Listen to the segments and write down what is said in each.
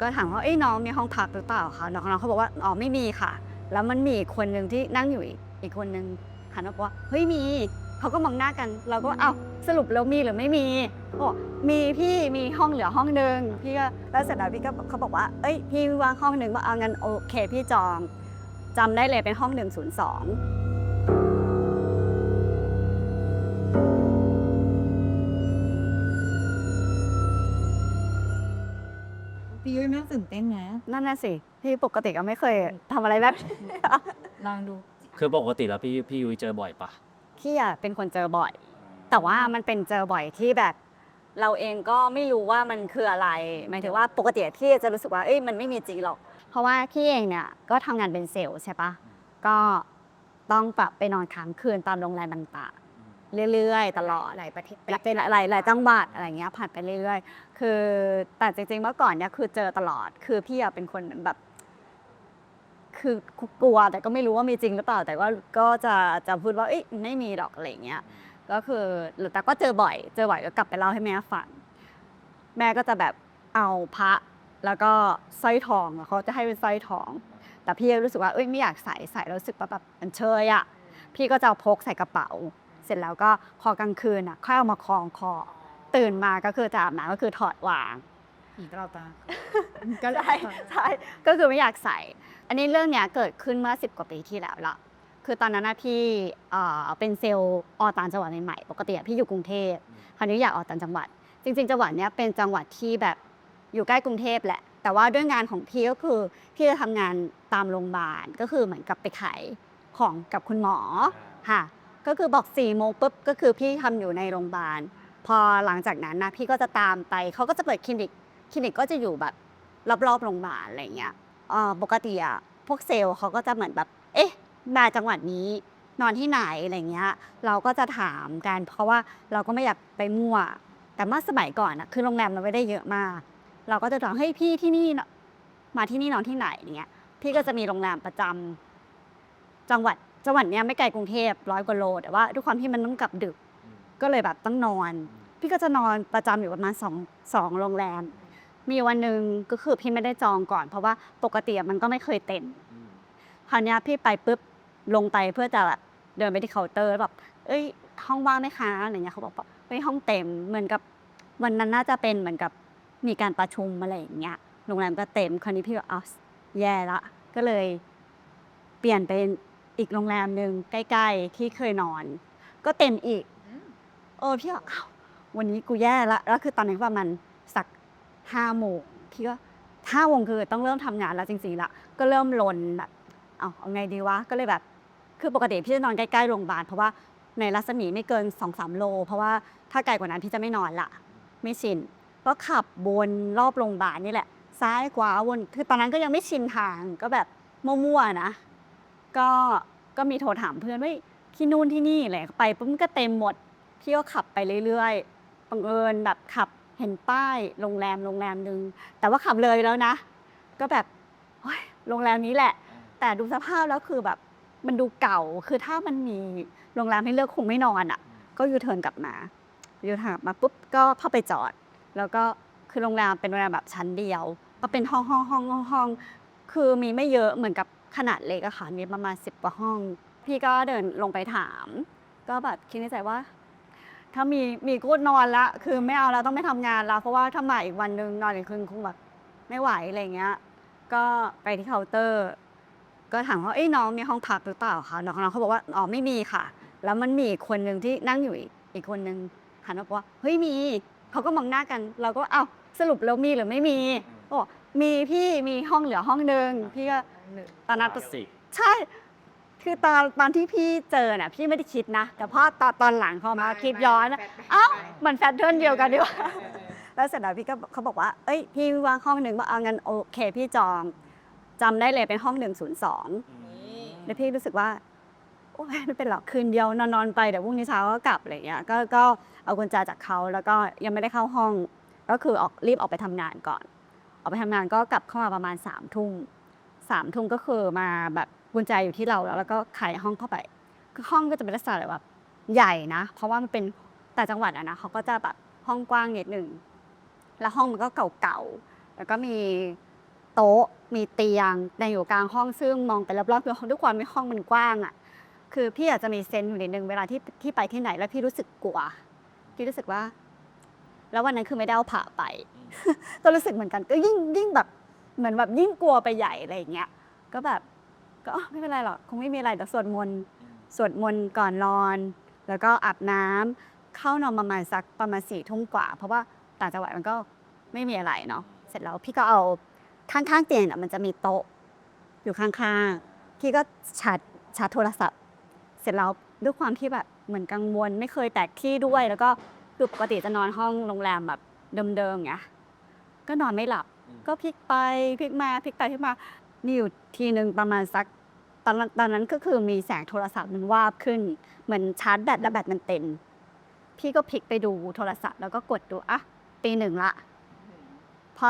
ก็ถามว่าเอ้ยน้องมีห้องพักหรือเปล่าคะน้องเขาบอกว่าอ๋อไม่มีค่ะ แล้วมันมีอีกคนหนึ่งที่นั่งอยู่อีกคนหนึ่งหันมาบอกว่าเฮ้ยมีเขาก็มองหน้ากัน เราก็เอ้าสรุปแล้วมีหรือไม่มีเขาบอกมีพี่มีห้องเหลือห้องหนึ่งพี่ก็แล้วเสร็จแล้วพี่ก็เขาบอกว่าเอ้ยพี่ว่างห้องหนึ่งว่าเอางั้นโอเคพี่จองจำได้เลยเป็นห้อง102 พี่ยุ้ยไม่ต้องตื่นเต้นนะ นั่นน่ะสิพี่ปกติก็ไม่เคยทำอะไรแบบ ลองดู คือปกติแล้วพี่พี่ยุ้ยเจอบ่อยปะพี่อะเป็นคนเจอบ่อย แต่ว่ามันเป็นเจอบ่อยที่แบบ เราเองก็ไม่รู้ว่ามันคืออะไร หมายถึงว่าปกติพี่จะรู้สึกว่าเอ้ยมันไม่มีจริงหรอก เพราะว่าพี่เองเนี่ยก็ทำงานเป็นเซลล์ใช่ปะก็ต้องปรับไปนอนค้างคืนตามโรงแรมต่างๆ เรื่อยๆ ตลอดหลายประเทศเป็นหลายหลายจังหวัดอะไรเงี้ยผ่านไปเรื่อยๆ คือแต่จริงๆเมื่อก่อนเนี่ยคือเจอตลอด คือพี่อะเป็นคนเหมือนแบบ คือกลัวแต่ก็ไม่รู้ว่ามีจริงหรือเปล่า แต่ว่าก็จะจะพูดว่าเอ้ยไม่มีหรอกอะไรเงี้ยก็คือหรือแต่ก็เจอบ่อย เจอบ่อยก็กลับไปเล่าให้แม่ฟังแม่ก็จะแบบเอาพระแล้วก็สร้อยทองเขาจะให้เป็นสร้อยทอง แต่พี่รู้สึกว่าเอ้ยไม่อยากใส่ใส่แล้วรู้สึกว่าแบบมันเชยอะพี่ก็จะเอาพกใส่กระเป๋า เสร็จแล้วก็พอกลางคืนอะค่อยเอามาคล้องคอ ตื่นมาก็คือจะอาบน้ำก็คือถอดวางผีตลอดตาใช่ใช่ก็คือไม่อยากใส่ อันนี้เรื่องเนี้ยเกิดขึ้นเมื่อสิบกว่าปีที่แล้วละคือตอนนั้นนะพี่เอ่อเป็นเซลล์ออกต่างจังหวัดใหม่ๆปกติอะพี่อยู่กรุงเทพคราวนี้อยากออกต่างจังหวัด จริง ๆ จังหวัดเนี้ยเป็นจังหวัดที่แบบอยู่ใกล้กรุงเทพแหละ แต่ว่าด้วยงานของพี่ก็คือพี่จะทำงานตามโรงพยาบาลก็คือเหมือนกับไปขายของกับคุณหมอค่ะ ก็คือบอก4ี่โมงปุ๊บก็คือพี่ทำอยู่ในโรงพยาบาล พอหลังจากนั้นนะพี่ก็จะตามไปเขาก็จะเปิดคลินิกคลินิกก็จะอยู่แบบรอบๆโรงพยาบาลอะไรเงี้ยปกติอะพวกเซลล์เขาก็จะเหมือนแบบ เอ๊ะมาจังหวัดนี้นอนที่ไหนอะไรเงี้ย เราก็จะถามกันเพราะว่าเราก็ไม่อยากไปมั่ว แต่เมื่อสมัยก่อนอะคือโรงแรมเราไม่ได้เยอะมาก เราก็จะถามเฮ้ยพี่ที่นี่มาที่นี่นอนที่ไหนเงี้ยพี่ก็จะมีโรงแรมประจำจังหวัด จังหวัดเนี้ยไม่ไกลกรุงเทพร้อยกว่าโล แต่ว่าด้วยความที่มันต้องกลับดึกก็เลยแบบต้องนอน พี่ก็จะนอนประจำอยู่ประมาณสองสองโรงแรม มีวันหนึ่งก็คือพี่ไม่ได้จองก่อน เพราะว่าปกติอะมันก็ไม่เคยเต็มคราวเนี้ยพี่ไปปุ๊บลงไปเพื่อจะแบบเดินไปที่เคาน์เตอร์แล้วแบบเอ้ยห้องว่างไหมคะอะไรเงี้ยเขาบอกว่าเฮ้ยห้องเต็มเหมือนกับวันนั้นน่าจะเป็นเหมือนกับมีการประชุมอะไรอย่างเงี้ยโรงแรมก็เต็มคราวนี้พี่ก็อ้าวแย่ละก็เลย เปลี่ยนเป็น อีกโรงแรมหนึ่งใกล้ๆ ที่เคยนอน ก็เต็มอีก เออพี่ก็อ้าววันนี้กูแย่ละแล้วคือตอนนั้นประมาณสักห้าโมงพี่ก็ห้าโมงคือต้องเริ่มทำงานแล้วจริงๆละก็เริ่มลนแบบเอาเอาไงดีวะก็เลยแบบ คือปกติพี่จะนอนใกล้ๆโรงพยาบาลเพราะว่าในรัศมีไม่เกินสองสามโล เพราะว่าถ้าไกลกว่านั้นพี่จะไม่นอนละไม่ชินก็ขับวนรอบโรงพยาบาลนี่แหละ ซ้ายขวาวนคือตอนนั้นก็ยังไม่ชินทางก็แบบมั่วๆนะ ก็ก็มีโทรถามเพื่อนว่าที่นู่นที่นี่อะไรไปปุ๊บก็เต็มหมดพี่ก็ขับไปเรื่อยๆบังเอิญแบบขับเห็นป้ายโรงแรมโรงแรมหนึ่งแต่ว่าขับเลยแล้วนะ ก็แบบโรงแรมนี้แหละ แต่ดูสภาพแล้วคือแบบมันดูเก่าคือถ้ามันมีโรงแรมให้เลือกคงไม่นอนอะ ก็ยูเทิร์นกลับมายูเทิร์นกมาปุ๊บก็เข้าไปจอด แล้วก็คือโรงแรมเป็นโรงแรมแบบชั้นเดียว ก็เป็นห้องห้องห้องห้องคือมีไม่เยอะเหมือนกับ ขนาดเล็กอะค่ะมีประมาณสิบกว่าห้อง พี่ก็เดินลงไปถาม ก็แบบคิดในใจว่า ถ้ามีมีกูนอนละ คือไม่เอาแล้วต้องไม่ทำงานแล้วเพราะว่าถ้ามาอีกวันหนึ่งนอนอีกคืนคงแบบไม่ไหวอะไรเงี้ย ก็ไปที่เคาน์เตอร์ ก็ถามว่าเอ้ยน้องมีห้องพักหรือเปล่าคะน้องน้องเขาบอกว่าอ๋อไม่มีค่ะ แล้วมันมีอีกคนหนึ่งที่นั่งอยู่อีกคนหนึ่งหันมาบอกว่าเฮ้ยมีเขาก็มองหน้ากัน เราก็เอ้าสรุปแล้วมีหรือไม่มีบอก มีพี่มีห้องเหลือห้องหนึ่งพี่ก็ตอนนั้นคลาสสิก ใช่ คือตอนตอนที่พี่เจอน่ะพี่ไม่ได้คิดนะ แต่พอตอนตอนหลังเขามาคิดย้อนอะเอ้ามันแฟตเทิร์นเดียวกันดีกว่า แล้วเสร็จแล้วพี่ก็เขาบอกว่า เอ้ย พี่ว่างห้องหนึ่งว่าเอางั้นโอเค พี่จองจำได้เลยเป็นห้องหนึ่งศูนย์สองแล้วพี่รู้สึกว่า โอ้ยไม่เป็นหรอกคืนเดียวนอนนอนๆไปเดี๋ยวพรุ่งนี้เช้าก็กลับอะไรเงี้ยก็ก็เอากุญแจจากเขาแล้วก็ยังไม่ได้เข้าห้อง ก็คือออกรีบออกไปทำงานก่อน ออกไปทำงานก็กลับเข้ามาประมาณสามทุ่มสามทุ่มก็คือมาแบบกุญแจอยู่ที่เราแล้วแล้วก็ไขห้องเข้าไปคือห้องก็จะเป็นลักษณะแบบใหญ่นะ เพราะว่ามันเป็นแต่จังหวัดอะนะเขาก็จะแบบห้องกว้างนิดหนึ่งแล้วห้องมันก็เก่าๆแล้วก็มีโต๊ะมีเตียงในอยู่กลางห้องซึ่งมองไปรอบๆคือห้องด้วยความที่ห้องมันกว้างอะคือพี่อาจจะมีเซนส์อยู่นิดนึงเวลาที่ที่ไปที่ไหนแล้วพี่รู้สึกกลัวพี่รู้สึกว่า แล้ววันนั้นคือไม่ได้เอาผ่าไป ก็รู้สึกเหมือนกันก็ยิ่งยิ่งแบบเหมือนแบบยิ่งกลัวไปใหญ่อะไรอย่างเงี้ยก็แบบก็อ๋อไม่เป็นไรหรอกคงไม่มีอะไรแต่สวดมนต์สวดมนต์ก่อนนอน แล้วก็อาบน้ำเข้านอนประมาณสักประมาณสี่ทุ่มกว่า เพราะว่าต่างจังหวัดมันก็ไม่มีอะไรเนาะเสร็จแล้วพี่ก็เอาข้างๆเตียงน่ะมันจะมีโต๊ะอยู่ข้างๆพี่ก็ชาร์จชาร์จโทรศัพท์ เสร็จแล้วด้วยความที่แบบเหมือนกังวลไม่เคยแตกที่ด้วย แล้วก็ปกติจะนอนห้องโรงแรมแบบเดิมๆอย่าง ก็นอนไม่หลับ ก็พลิกไปพลิกมาพลิกไปพลิกมามีอยู่ทีหนึ่งประมาณสักตอนนั้นตอนนั้นก็คือมีแสงโทรศัพท์มันวาบขึ้น เหมือนชาร์จแบตแล้วแบตมันเต็มพี่ก็พลิกไปดูโทรศัพท์แล้วก็กดดูอะตีหนึ่งละ พอ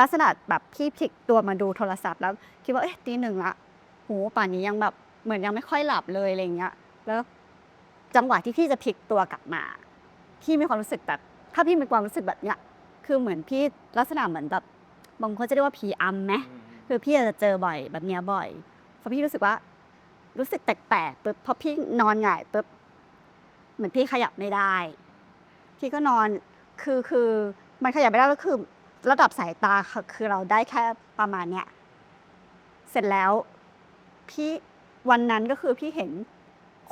ลักษณะแบบพี่พลิกตัวมาดูโทรศัพท์แล้ว คิดว่าเอ๊ะตีหนึ่งละโหป่านนี้ยังแบบเหมือนยังไม่ค่อยหลับเลยอะไรเงี้ย แล้วจังหวะที่พี่จะพลิกตัวกลับมา พี่มีความรู้สึกแบบถ้าพี่มีความรู้สึกแบบเนี้ย คือเหมือนพี่ลักษณะเหมือนแบบบางคนจะเรียกว่าผีอำไหมคือพี่อาจจะเจอบ่อยแบบเนี้ยบ่อยเพราะพี่รู้สึกว่า รู้สึกแปลกๆปุ๊บพอพี่นอนหงายปุ๊บเหมือนพี่ขยับไม่ได้ พี่ก็นอนคือคือมันขยับไม่ได้แล้วคือ ระดับสายตาคือคือเราได้แค่ประมาณเนี้ยเสร็จแล้วพี่วันนั้นก็คือพี่เห็น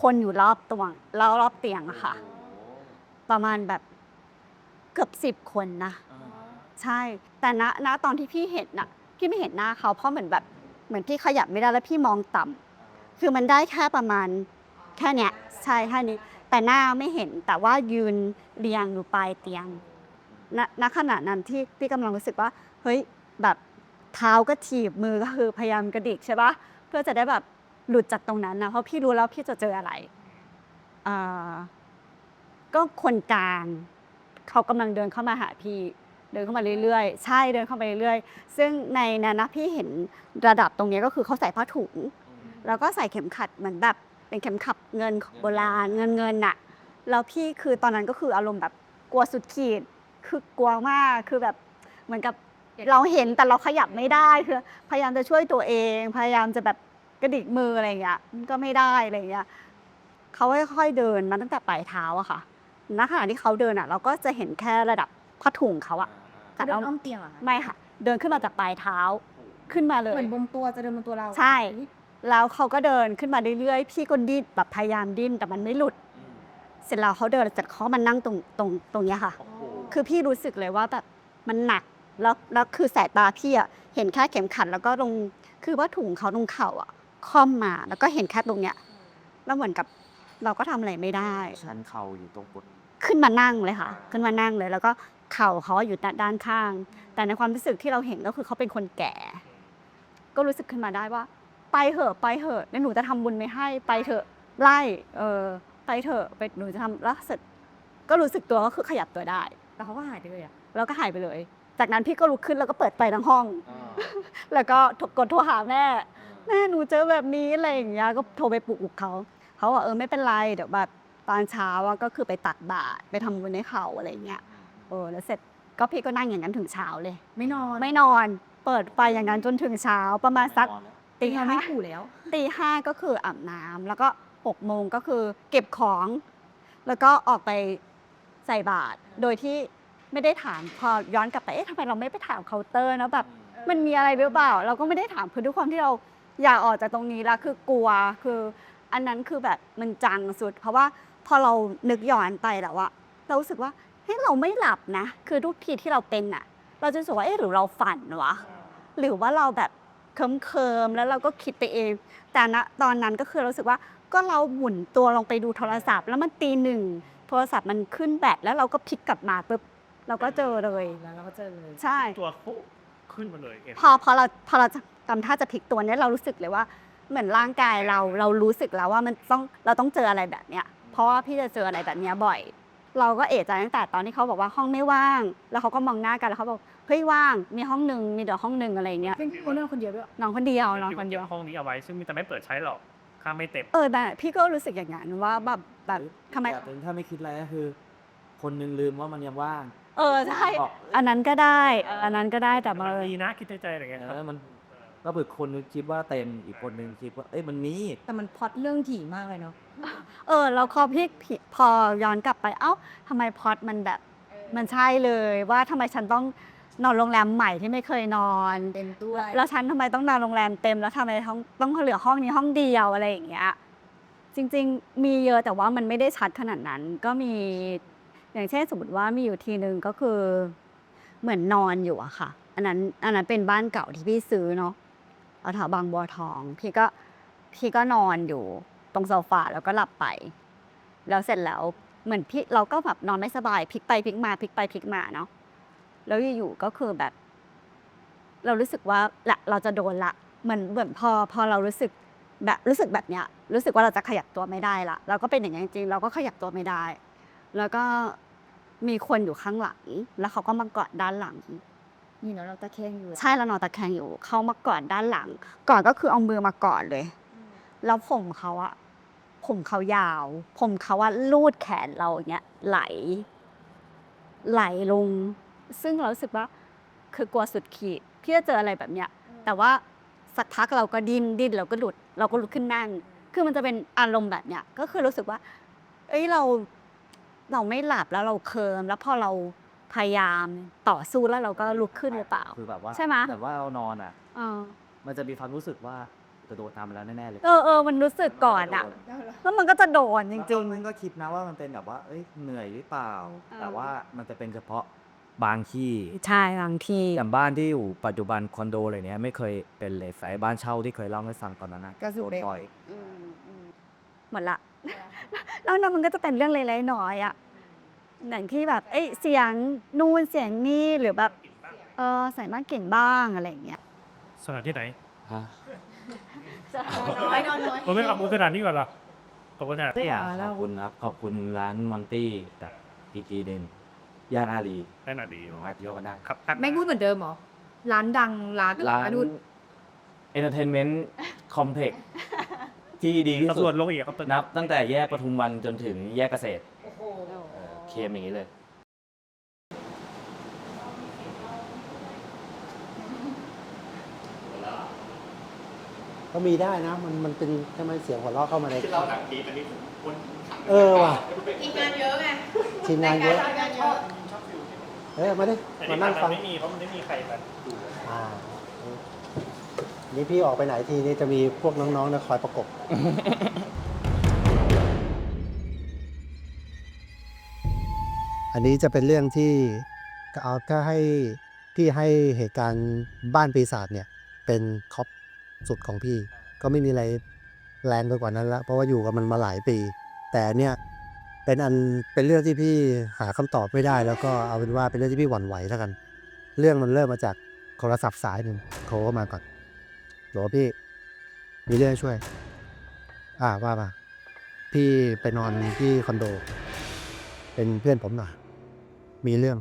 คนอยู่รอบตัวรอบรอบเตียงอะค่ะ ประมาณแบบ เกือบสิบคนนะ ใช่ แต่ณณตอนที่พี่เห็นน่ะ พี่ไม่เห็นหน้าเขาเพราะเหมือนแบบเหมือนพี่ขยับไม่ได้แล้วพี่มองต่ำคือมันได้แค่ประมาณแค่เนี้ยใช่แค่นี้ แต่หน้าไม่เห็นแต่ว่ายืนเรียงอยู่ปลายเตียงณณขณะนั้นที่พี่กำลังรู้สึกว่า เฮ้ยแบบเท้าก็ถีบมือก็คือพยายามกระดิกใช่ปะเพื่อจะได้แบบหลุดจากตรงนั้นนะเพราะพี่รู้แล้วพี่จะเจออะไรอ่าก็คนกลาง เขากำลังเดินเข้ามาหาพี่เดินเข้ามาเรื่อยๆ ใช่เดินเข้ามาเรื่อยๆ ซึ่งในนั้นนะพี่เห็นระดับตรงเนี้ยก็คือเขาใส่ผ้าถุง แล้วก็ใส่เข็มขัดเหมือนแบบเป็นเข็มขัดเงินของโบราณเงินเงินน่ะแล้วพี่คือตอนนั้นก็คืออารมณ์แบบกลัวสุดขีด คือกลัวมากคือแบบเหมือนกับเราเห็นแต่เราขยับไม่ได้คือพยายามจะช่วยตัวเอง พยายามจะแบบกระดิกมืออะไรอย่างเงี้ยมันก็ไม่ได้อะไรอย่างเงี้ยเขาค่อยๆเดินมาตั้งแต่ปลายเท้าอะค่ะ ณขณะที่เขาเดินอะเราก็จะเห็นแค่ระดับผ้าถุงเขาอะเขาเดินอ้อมเตียงเหรอคะไม่ค่ะ เดินขึ้นมาจากปลายเท้าขึ้นมาเลเหมืยอนบนตัวจะเดินบนตัวเราใช่ แล้วเขาก็เดินขึ้นมาเรื่อยๆ พี่ก็ดิ้นแบบพยายามดิ้นแต่มันไม่หลุด เสร็จแล้วเขาเดินจากเขามานั่งตรงตรงตรงเนี้ยค่ะ คือพี่รู้สึกเลยว่าแบบมันหนักแล้วแล้วคือสายตาพี่อะเห็นแค่เข็มขัดแล้วก็ตรงคือว่าถุงเขาตรงเข่าอะค่อมมาแล้วก็เห็นแค่ตรงเนี้ยแล้วเหมือนกับเราก็ทำอะไรไม่ได้ ชันเข่าอยู่ตรงบน ขึ้นมานั่งเลยค่ะ ขึ้นมานั่งเลย แล้วก็เข่าเขาอยู่ด้านข้าง แต่ในความรู้สึกที่เราเห็นก็คือเขาเป็นคนแก่ ก็รู้สึกขึ้นมาได้ว่า ไปเถอะไปเถอะเดี๋ยวหนูจะทำบุญไม่ให้ไปเถอะไล่เออไปเถอะไปหนูจะทำแล้วเสร็จก็รู้สึกตัวก็คือขยับตัวได้แต่เขาก็หายไปเลยอะแล้วก็หายไปเลย จากนั้นพี่ก็ลุกขึ้นแล้วก็เปิดไฟทั้งห้อง แล้วก็โทรกดโทรหาแม่แม่หนูเจอแบบนี้อะไรอย่างเงี้ยก็โทรไปปลุกเขาเขาบอกเออไม่เป็นไรเดี๋ยวแบบ ตอนเช้าอะก็คือไปตักบาตรไปทำบุญให้เขาอะไรอย่างเงี้ยเออแล้วเสร็จก็พี่ก็นั่งอย่างนั้นถึงเช้าเลย ไม่นอนไม่นอนเปิดไฟอย่างนั้นจนถึงเช้าประมาณสักตีตีนอนห้าไม่ถูแล้ว ตีห้าก็คืออาบน้ำแล้วก็หกโมงก็คือเก็บของ แล้วก็ออกไปใส่บาตรโดยที่ไม่ได้ถามพอย้อนกลับไปเอ๊ะทำไมเราไม่ไปถามเคาน์เตอร์นะแบบ มันมีอะไรหรือเปล่า เราก็ไม่ได้ถามคือด้วยความที่เราอยากออกจากตรงนี้แล้วคือกลัวคืออันนั้นคือแบบมันจังสุด เพราะว่าพ อเรานึกย้อนไปแล้วอะเรารู้สึกว่าเฮ้ยเราไม่หลับนะ คือทุกทีที่เราเป็นอะเราจะรู้สึกว่าเอ๊ะหรือเราฝันวะหรือว่าเราแบบเคิมเคิมๆแล้วเราก็คิดไปเอง แต่ณตอนนั้นก็คือรู้สึกว่าก็เราหมุนตัวลงไปดูโทรศัพท์ แล้วมันตีหนึ่งโทรศัพท์มันขึ้นแบตแล้วเราก็พลิกกลับมาปุ๊บเราก็เจอเลยแล้วเราก็เจอเลยใช่ตัวเขาขึ้นมาเลยเองพอพอเราพอเราจะทำท่าจะพลิกตัวเนี้ยเรารู้สึกเลยว่าเหมือนร่างกายเราเรารู้สึกแล้วว่ามันต้องเราต้องเจออะไรแบบเนี้ย เพราะว่าพี่จะเจออะไรแบบเนี้ยบ่อย เราก็เอะใจตั้งแต่ตอนที่เขาบอกว่าห้องไม่ว่าง แล้วเขาก็มองหน้ากันแล้วเขาบอกเฮ้ยว่างมีห้องหนึ่งมีเดี๋ยวห้องหนึ่งอะไรเงี้ยเป็นคนนอนคนเดียวด้วยนอนคนเดียวนอนที่คนเดียวห้องนี้เอาไว้ ซึ่งมีแต่ไม่เปิดใช้หรอกค่าไม่เต็มเออแต่พี่ก็รู้สึกอย่างนั้นว่าแบบแบบทำไมแบบหนึ่งถ้าไม่คิดอะไรก็คือ คนหนึงลืมว่ามันยังว่าง เอเออใช่ออกอันนั้นก็ได้ อันนั้นก็ได้แต่มามันดีนะคิดในใจอะไรเงี้ยครับเออมัน ก็คือคนนึงคิดว่าเต็มอีกคนนึงคิดว่าเอ้ยมันมีแต่มันพล็อตเรื่องถี่มากเลยเนาะเออแล้วพอพี่พี่พอย้อนกลับไปเอ้าทำไมพล็อตมันแบบมันใช่เลยว่าทำไมฉันต้องนอนโรงแรมใหม่ที่ไม่เคยนอนเต็มด้วย แล้วฉันทำไมต้องนอนโรงแรมเต็มแล้วทำไมต้องต้องเหลือห้องนี้ห้องเดียวอะไรอย่างเงี้ยจริง ๆ มีเยอะแต่ว่ามันไม่ได้ชัดขนาดนั้น ก็มีอย่างเช่นสมมติว่ามีอยู่ทีนึงก็คือเหมือนนอนอยู่อะค่ะ อันนั้นอันนั้นเป็นบ้านเก่าที่พี่ซื้อเนาะเอาแถวบางบัวทอง พี่ก็พี่ก็นอนอยู่ตรงโซฟาแล้วก็หลับไป แล้วเสร็จแล้วเหมือนพี่เราก็แบบนอนไม่สบายพลิกไปพลิกมาพลิกไปพลิกมาเนาะแล้วอยู่ๆก็คือแบบ เรารู้สึกว่าละเราจะโดนละเหมือนเหมือนพอพอเรารู้สึกแบบรู้สึกแบบเนี้ยรู้สึกว่าเราจะขยับตัวไม่ได้ละเราก็เป็นอย่างนี้จริงเราก็ขยับตัวไม่ได้ แล้วก็มีคนอยู่ข้างหลัง แล้วเขาก็มากอดด้านหลัง นี่เนาะเราตะแคงอยู่อะใช่เรานอนตะแคงอยู่ เขามากอดด้านหลัง ก่อนก็คือเอามือมากอดเลย แล้วผมเขาอะผมเขายาว ผมเขาว่าลูดแขนเราอย่างเงี้ยไหล ไหลลง ซึ่งเรารู้สึกว่าคือกลัวสุดขีดพี่จะเจออะไรแบบเนี้ย แต่ว่าสักพักเราก็ดิ้นดิ้นเราก็หลุด เราก็ลุกขึ้นนั่ง คือมันจะเป็นอารมณ์แบบเนี้ยก็คือรู้สึกว่า เอ้ยเราเราไม่หลับแล้วเราเคิมแล้วพอเรา พยายามต่อสู้แล้วเราก็ลุกขึ้นหรือเปล่า คือแบบว่าใช่ไหม แต่ว่าเรานอนอะ เออมันจะมีความรู้สึกว่าจะโดนทำแล้วแน่ๆเลยเออเออมันรู้สึกก่อนอะแล้วมันก็จะโดนจริงมันก็คิดนะว่ามันเป็นแบบว่าเอ้ยเหนื่อยหรือเปล่า เออ แต่ว่ามันจะเป็นเฉพาะบางที่ๆใช่บางทีอย่างบ้านที่อยู่ปัจจุบันคอนโดอะไรเนี้ยไม่เคยเป็นเลยสายบ้านเช่าที่เคยเล่าให้ฟังตอนนั้นนะกระสุนเด็กปล่อย หมดละ แล้วนั้นมันก็จะเป็นเรื่องเล็กๆน้อยๆอะ อย่างที่แบบเอ้ยเสียงนู่นเสียงนี่หรือแบบเออใส่มากกลิ่นบ้างอะไรอย่างเงี้ยสถานที่ไหนฮะน้อยนอนน้อยผมไม่เอามูสถานที่ก่อนเหรอตกสถานที่อะขอบคุณครับขอบคุณร้านมอนตี้จากพีจีเดนย่านอารีแน่นอนดีมาเที่ยวกันได้ครับไม่พูดเหมือนเดิมเหรอ ร้านดังร้านร้านอนุเอนเตอร์เทนเมนต์คอมเพล็กซ์ที่ดีที่ตำสุรวดจลงอีกครับตอนนี้นับตั้งแต่แยกปทุมวันจนถึงแยกเกษตร เออเคมอย่างนี้เลย ก็มีได้นะ มันมันเป็นทำไมเสียงหัวเราะเข้ามาในเราหนังผีอันนี้เออว่ะทีมงานเยอะไงทีมงานเยอะรายการเยอะเออมาดิแต่มาที่นั่งผ่านฟัมางไม่มีเพราะมันไม่มีใครมาดูอ่านี่พี่ออกไปไหนทีนี่จะมีพวกน้องๆนะคอยประกบ อันนี้จะเป็นเรื่องที่ก็เอาก็ให้พี่ให้เหตุการณ์บ้านปีศาจเนี่ยเป็นท็อปสุดของพี่ ก็ไม่มีอะไรแรงไปกว่านั้นละเพราะว่าอยู่กับมันมาหลายปี แต่เนี่ยเป็นอันเป็นเรื่องที่พี่หาคำตอบไม่ได้ แล้วก็เอาเป็นว่าเป็นเรื่องที่พี่หวั่นไหวแล้วกัน เรื่องมันเริ่มมาจากโทรศัพท์สายหนึ่งโทรเข้ามาก่อนหลพี่ มีเรื่องช่วย อ่าว่ามาพี่ไปนอนที่คอนโด เป็นเพื่อนผมหน่อย มีเรื่อง